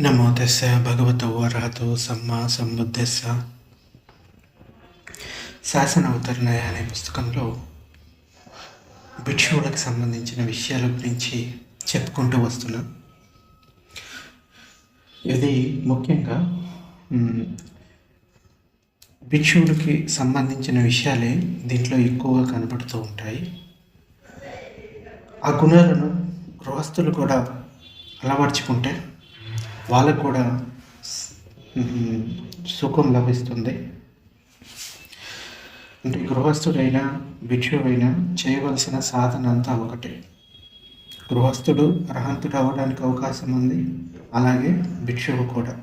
నమో తెస్స భగవతో అర్హతో సమ్మా సంబుద్ధెస్స శాసన అవతరణయ అనే పుస్తకంలో భిక్షువులకు సంబంధించిన విషయాల గురించి చెప్పుకుంటూ వస్తున్నాం. ఇది ముఖ్యంగా భిక్షువులకి సంబంధించిన విషయాలే దీంట్లో ఎక్కువగా కనబడుతూ ఉంటాయి. ఆ గుణాలను గృహస్థులు కూడా అలవర్చుకుంటే వాళ్ళకు కూడా సుఖం లభిస్తుంది. అంటే గృహస్థుడైనా భిక్షువైనా చేయవలసిన సాధన అంతా ఒకటే. గృహస్థుడు అర్హంతుడు అవ్వడానికి అవకాశం ఉంది. అలాగే భిక్షువు కూడా.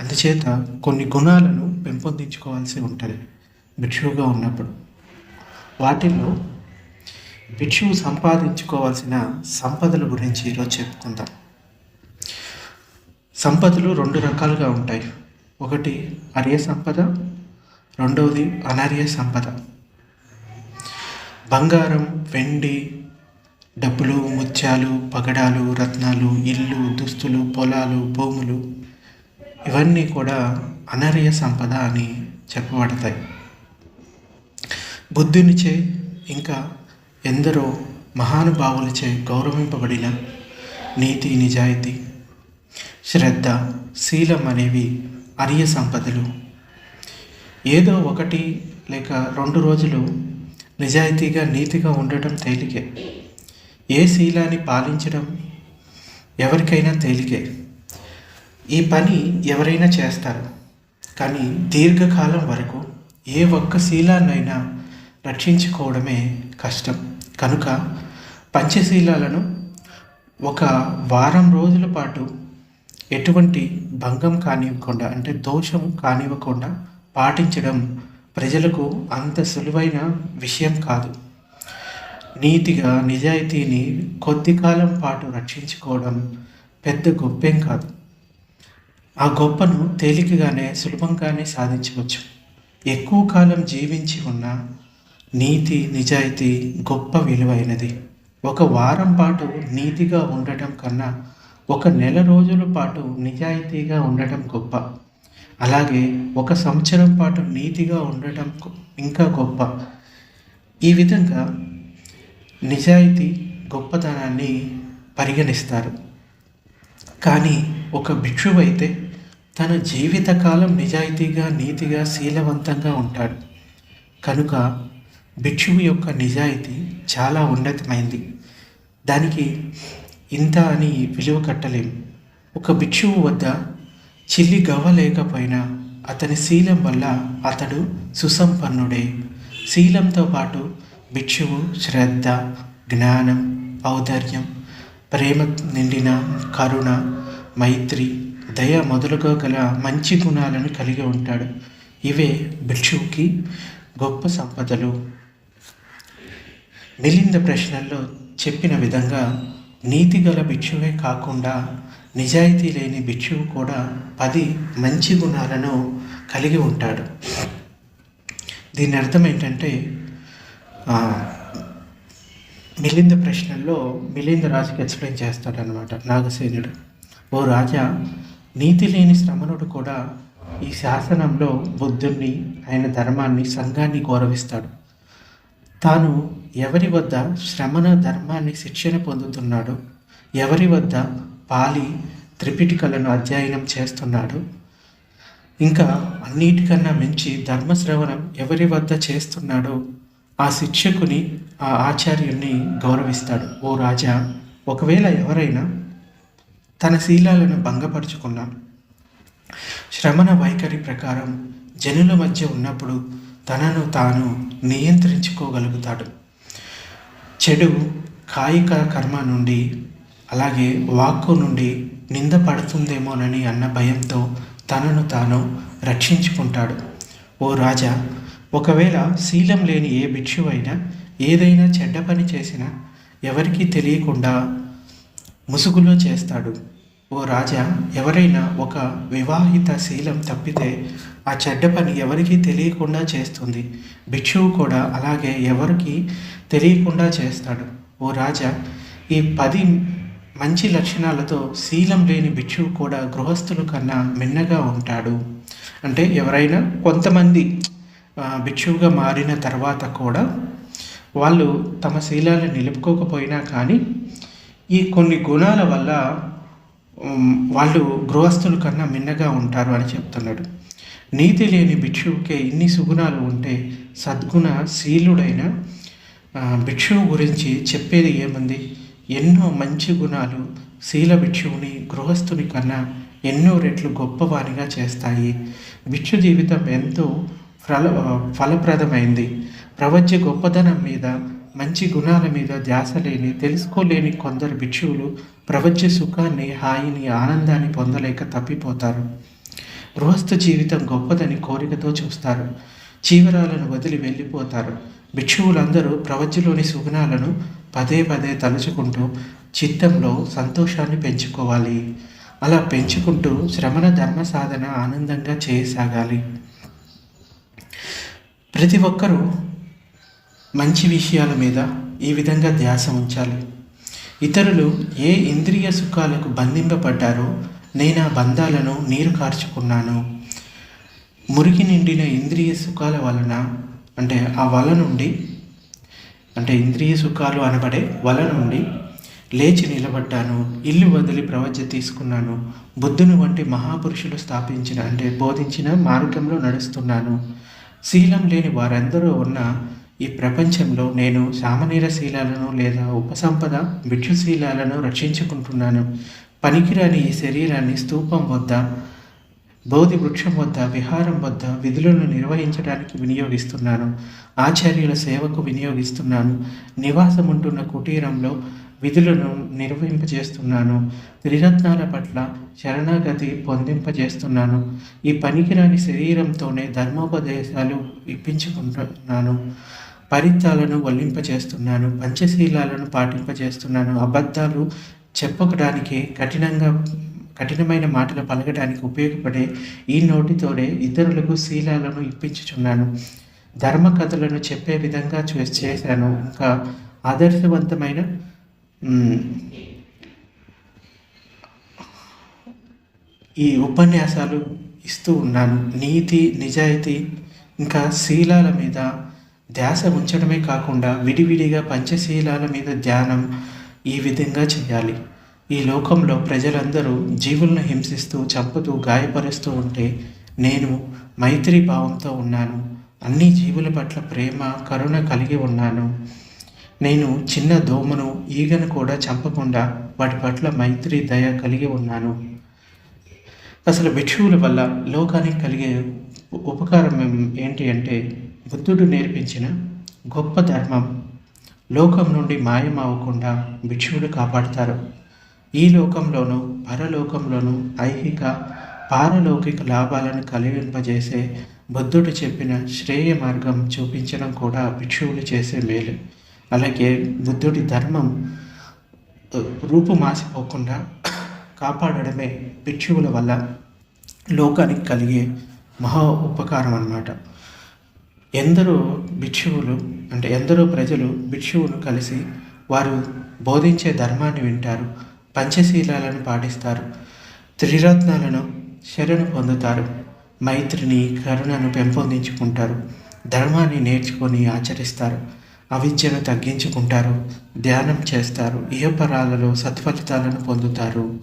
అందుచేత కొన్ని గుణాలను పెంపొందించుకోవాల్సి ఉంటుంది భిక్షువుగా ఉన్నప్పుడు. వాటిల్లో భిక్షువు సంపాదించుకోవాల్సిన సంపదల గురించి ఈరోజు చెప్పుకుందాం. సంపదలు రెండు రకాలుగా ఉంటాయి. ఒకటి అర్య సంపద రెండవది అనర్య సంపద. బంగారం వెండి డబ్బులు ముత్యాలు పగడాలు రత్నాలు ఇల్లు దుస్తులు పొలాలు భూములు ఇవన్నీ కూడా అనర్య సంపద అని చెప్పబడతాయి. బుద్ధునిచే ఇంకా ఎందరో మహానుభావులచే గౌరవింపబడిన నీతి నిజాయితీ శ్రద్ధ శీలం అనేవి అరియ సంపదలు. ఏదో ఒకటి లేక రెండు రోజులు నిజాయితీగా నీతిగా ఉండటం తేలికే. ఏ శీలాన్ని పాలించడం ఎవరికైనా తేలికే. ఈ పని ఎవరైనా చేస్తారు. కానీ దీర్ఘకాలం వరకు ఏ ఒక్క శీలాన్నైనా రక్షించుకోవడమే కష్టం. కనుక పంచశీలాలను ఒక వారం రోజుల పాటు ఎటువంటి భంగం కానివ్వకుండా అంటే దోషం కానివ్వకుండా పాటించడం ప్రజలకు అంత సులువైన విషయం కాదు. నీతిగా నిజాయితీని కొద్ది కాలం పాటు రక్షించుకోవడం పెద్ద గొప్పేం కాదు. ఆ గొప్పను తేలికగానే సులభంగానే సాధించవచ్చు. ఎక్కువ కాలం జీవించి ఉన్న నీతి నిజాయితీ గొప్ప విలువైనది. ఒక వారం పాటు నీతిగా ఉండటం కన్నా ఒక నెల రోజుల పాటు నిజాయితీగా ఉండటం గొప్ప. అలాగే ఒక సంవత్సరం పాటు నీతిగా ఉండటం ఇంకా గొప్ప. ఈ విధంగా నిజాయితీ గొప్పతనాన్ని పరిగణిస్తారు. కానీ ఒక భిక్షువు అయితే తన జీవితకాలం నిజాయితీగా నీతిగా శీలవంతంగా ఉంటాడు. కనుక భిక్షువు యొక్క నిజాయితీ చాలా ఉన్నతమైంది. దానికి ఇంత అని విలువ కట్టలేం. ఒక భిక్షువు వద్ద చిల్లి గవ్వ లేకపోయినా అతని శీలం వల్ల అతడు సుసంపన్నుడే. శీలంతో పాటు భిక్షువు శ్రద్ధ జ్ఞానం ఔదార్యం ప్రేమ నిండిన కరుణ మైత్రి దయ మొదలుగా గల మంచి గుణాలను కలిగి ఉంటాడు. ఇవే భిక్షువుకి గొప్ప సంపదలు. మిలింద ప్రశ్నల్లో చెప్పిన విధంగా నీతి గల భిక్షువే కాకుండా నిజాయితీ లేని భిక్షువు కూడా పది మంచి గుణాలను కలిగి ఉంటాడు. దీని అర్థం ఏంటంటే మిలింద ప్రశ్నల్లో మిలింద రాజుకి ఎక్స్ప్లెయిన్ చేస్తాడనమాట నాగసేనుడు. ఓ రాజా నీతి లేని శ్రమణుడు కూడా ఈ శాసనంలో బుద్ధుణ్ణి ఆయన ధర్మాన్ని సంఘాన్ని గౌరవిస్తాడు. తాను ఎవరి వద్ద శ్రమణ ధర్మాన్ని శిక్షణ పొందుతున్నాడో ఎవరి వద్ద పాలి త్రిపిటికలను అధ్యయనం చేస్తున్నాడు ఇంకా అన్నిటికన్నా మించి ధర్మశ్రవణం ఎవరి వద్ద చేస్తున్నాడో ఆ శిక్షకుని ఆ ఆచార్యుణ్ణి గౌరవిస్తాడు. ఓ రాజా ఒకవేళ ఎవరైనా తన శీలాలను భంగపరుచుకున్నా శ్రమణ వైఖరి ప్రకారం జనుల మధ్య ఉన్నప్పుడు తనను తాను నియంత్రించుకోగలుగుతాడు. చెడు కాయిక కర్మ నుండి అలాగే వాక్కు నుండి నింద పడుతుందేమోనని అన్న భయంతో తనను తాను రక్షించుకుంటాడు. ఓ రాజా ఒకవేళ శీలం లేని ఏ భిక్షువైనా ఏదైనా చెడ్డ పని చేసినా ఎవరికీ తెలియకుండా ముసుగులో చేస్తాడు. ఓ రాజా ఎవరైనా ఒక వివాహిత శీలం తప్పితే ఆ చెడ్డ పని ఎవరికీ తెలియకుండా చేస్తుంది. భిక్షువు కూడా అలాగే ఎవరికి తెలియకుండా చేస్తాడు. ఓ రాజా ఈ పది మంచి లక్షణాలతో శీలం లేని భిక్షువు కూడా గృహస్థుల కన్నా మిన్నగా ఉంటాడు. అంటే ఎవరైనా కొంతమంది భిక్షువుగా మారిన తర్వాత కూడా వాళ్ళు తమ శీలాలను నిలుపుకోకపోయినా కానీ ఈ కొన్ని గుణాల వల్ల వాళ్ళు గృహస్థుల కన్నా మిన్నగా ఉంటారు అని చెప్తున్నాడు. నీతి లేని భిక్షువుకే ఇన్ని సుగుణాలు ఉంటే సద్గుణ శీలుడైన భిక్షువు గురించి చెప్పేది ఏముంది? ఎన్నో మంచి గుణాలు శీల భిక్షువుని గృహస్థుని కన్నా ఎన్నో రెట్లు గొప్పవానిగా చేస్తాయి. భిక్షు జీవితం ఎంతో ఫల ఫలప్రదమైంది. ప్రవచ్య గొప్పదనం మీద మంచి గుణాల మీద ధ్యాస లేని తెలుసుకోలేని కొందరు భిక్షువులు ప్రపంచ సుఖాన్ని హాయిని ఆనందాన్ని పొందలేక తప్పిపోతారు. గృహస్థ జీవితం గొప్పదని కోరికతో చూస్తారు. చీవరాలను వదిలి వెళ్ళిపోతారు. భిక్షువులందరూ ప్రవచలోని సుగుణాలను పదే పదే తలుచుకుంటూ చిత్తంలో సంతోషాన్ని పెంచుకోవాలి. అలా పెంచుకుంటూ శ్రమణ ధర్మ సాధన ఆనందంగా చేయసాగాలి. ప్రతి ఒక్కరూ మంచి విషయాల మీద ఈ విధంగా ధ్యాస ఉంచాలి. ఇతరులు ఏ ఇంద్రియ సుఖాలకు బంధింపబడ్డారో నేను ఆ బంధాలను నీరు కార్చుకున్నాను. మురికి నిండిన ఇంద్రియ సుఖాల వలన అంటే ఆ వల నుండి అంటే ఇంద్రియ సుఖాలు అనబడే వల నుండి లేచి నిలబడ్డాను. ఇల్లు వదిలి ప్రవచ తీసుకున్నాను. బుద్ధుని వంటి మహాపురుషులు స్థాపించిన అంటే బోధించిన మార్గంలో నడుస్తున్నాను. శీలం లేని వారందరూ ఉన్న ఈ ప్రపంచంలో నేను సామనీర శీలాలను లేదా ఉపసంపద భిక్షుశీలాలను రక్షించుకుంటున్నాను. పనికిరాని ఈ శరీరాన్ని స్తూపం వద్ద బోధి వృక్షం వద్ద విహారం వద్ద విధులను నిర్వహించడానికి వినియోగిస్తున్నాను. ఆచార్యుల సేవకు వినియోగిస్తున్నాను. నివాసం ఉంటున్న కుటీరంలో విధులను నిర్వహింపజేస్తున్నాను. త్రిరత్నాల పట్ల శరణాగతి పొందింపజేస్తున్నాను. ఈ పనికిరాని శరీరంతోనే ధర్మోపదేశాలు ఇప్పించుకుంటున్నాను. పరిత్తాలను వల్లింపజేస్తున్నాను పంచశీలాలను పాటింపజేస్తున్నాను అబద్ధాలు చెప్పకడానికి కఠినంగా కఠినమైన మాటలు పలకడానికి ఉపయోగపడే ఈ నోటితోనే ఇతరులకు శీలాలను ఇప్పించుచున్నాను. ధర్మ కథలను చెప్పే విధంగా చేశాను. ఇంకా ఆదర్శవంతమైన ఈ ఉపన్యాసాలు ఇస్తూ ఉన్నాను. నీతి నిజాయితీ ఇంకా శీలాల మీద ధ్యాస ఉంచడమే కాకుండా విడివిడిగా పంచశీలాల మీద ధ్యానం ఈ విధంగా చేయాలి. ఈ లోకంలో ప్రజలందరూ జీవులను హింసిస్తూ చంపుతూ గాయపరుస్తూ ఉంటే నేను మైత్రి భావంతో ఉన్నాను. అన్ని జీవుల పట్ల ప్రేమ కరుణ కలిగి ఉన్నాను. నేను చిన్న దోమను ఈగను కూడా చంపకుండా వాటి పట్ల మైత్రి దయ కలిగి ఉన్నాను. అసలు భిక్షువుల వల్ల లోకానికి కలిగే ఉపకారం ఏంటి అంటే బుద్ధుడు నేర్పించిన గొప్ప ధర్మం. లోకం నుండి మాయమవ్వకుండా భిక్షువులు కాపాడుతారు. ఈ లోకంలోనూ పరలోకంలోనూ ఐహిక పారలౌకిక లాభాలను కలిగింపజేసే బుద్ధుడు చెప్పిన శ్రేయ మార్గం చూపించడం కూడా భిక్షువులు చేసే మేలు. అలాగే బుద్ధుడి ధర్మం రూపుమాసిపోకుండా కాపాడడమే భిక్షువుల వల్ల లోకానికి కలిగే మహా ఉపకారం అన్నమాట. ఎందరో భిక్షువులు అంటే ఎందరో ప్రజలు భిక్షువును కలిసి వారు బోధించే ధర్మాన్ని వింటారు పంచశీలాలను పాటిస్తారు త్రిరత్నాలను శరణు పొందుతారు మైత్రిని కరుణను పెంపొందించుకుంటారు ధర్మాన్ని నేర్చుకొని ఆచరిస్తారు అవిద్యను తగ్గించుకుంటారు ధ్యానం చేస్తారు ఇహపరాలలో సత్ఫలితాలను పొందుతారు.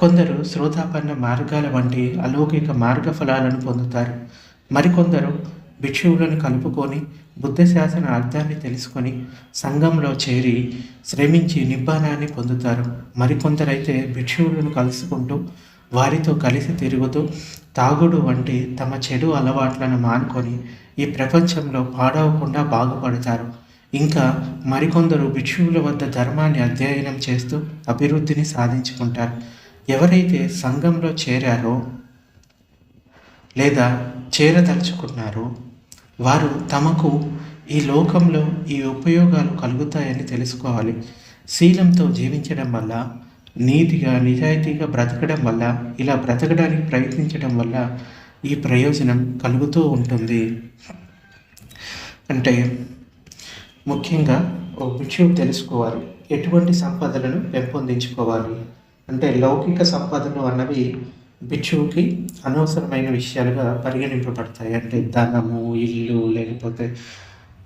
కొందరు శ్రోతాపన్న మార్గాల వంటి అలౌకిక మార్గ ఫలాలను పొందుతారు మరికొందరు భిక్షువులను కలుపుకొని బుద్ధ శాసన అర్థాన్ని తెలుసుకొని సంఘంలో చేరి శ్రమించి నిబ్బానాన్ని పొందుతారు. మరికొందరైతే భిక్షువులను కలుసుకుంటూ వారితో కలిసి తిరుగుతూ తాగుడు వంటి తమ చెడు అలవాట్లను మానుకొని ఈ ప్రపంచంలో పాడవకుండా బాగుపడతారు. ఇంకా మరికొందరు భిక్షువుల వద్ద ధర్మాన్ని అధ్యయనం చేస్తూ అభివృద్ధిని సాధించుకుంటారు. ఎవరైతే సంఘంలో చేరారో లేదా చేరదలుచుకున్నారో వారు తమకు ఈ లోకంలో ఈ ఉపయోగాలు కలుగుతాయని తెలుసుకోవాలి. శీలంతో జీవించడం వల్ల నీతిగా నిజాయితీగా బ్రతకడం వల్ల ఇలా బ్రతకడానికి ప్రయత్నించడం వల్ల ఈ ప్రయోజనం కలుగుతూ ఉంటుంది. అంటే ముఖ్యంగా ఒక విషయం తెలుసుకోవాలి. ఎటువంటి సంపదలను పెంపొందించుకోవాలి? అంటే లౌకిక సంపదలు అన్నవి భిక్షువుకి అనవసరమైన విషయాలుగా పరిగణింపబడతాయి. అంటే ధనము ఇల్లు లేకపోతే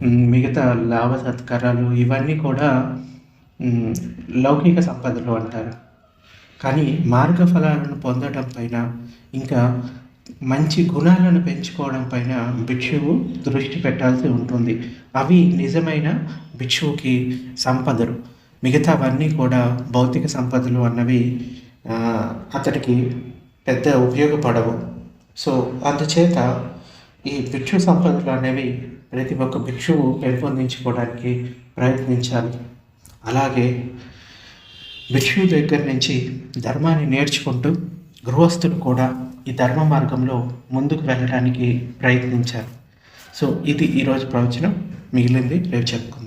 మిగతా లాభ సత్కారాలు ఇవన్నీ కూడా లౌకిక సంపదలు అంటారు. కానీ మార్గ ఫలాలను పొందడం పైన ఇంకా మంచి గుణాలను పెంచుకోవడం పైన భిక్షువు దృష్టి పెట్టాల్సి ఉంటుంది. అవి నిజమైన భిక్షువుకి సంపదలు. మిగతావన్నీ కూడా భౌతిక సంపదలు అన్నవి అతడికి పెద్ద ఉపయోగపడవు. సో అందుచేత ఈ భిక్షు సంపదలు అనేవి ప్రతి ఒక్క భిక్షువు పెంపొందించుకోవడానికి ప్రయత్నించాలి. అలాగే భిక్షువు దగ్గర నుంచి ధర్మాన్ని నేర్చుకుంటూ గృహస్థులు కూడా ఈ ధర్మ మార్గంలో ముందుకు వెళ్ళడానికి ప్రయత్నించారు సో ఇది ఈరోజు ప్రవచనం. మిగిలింది రేపు చెప్పుకుందాం.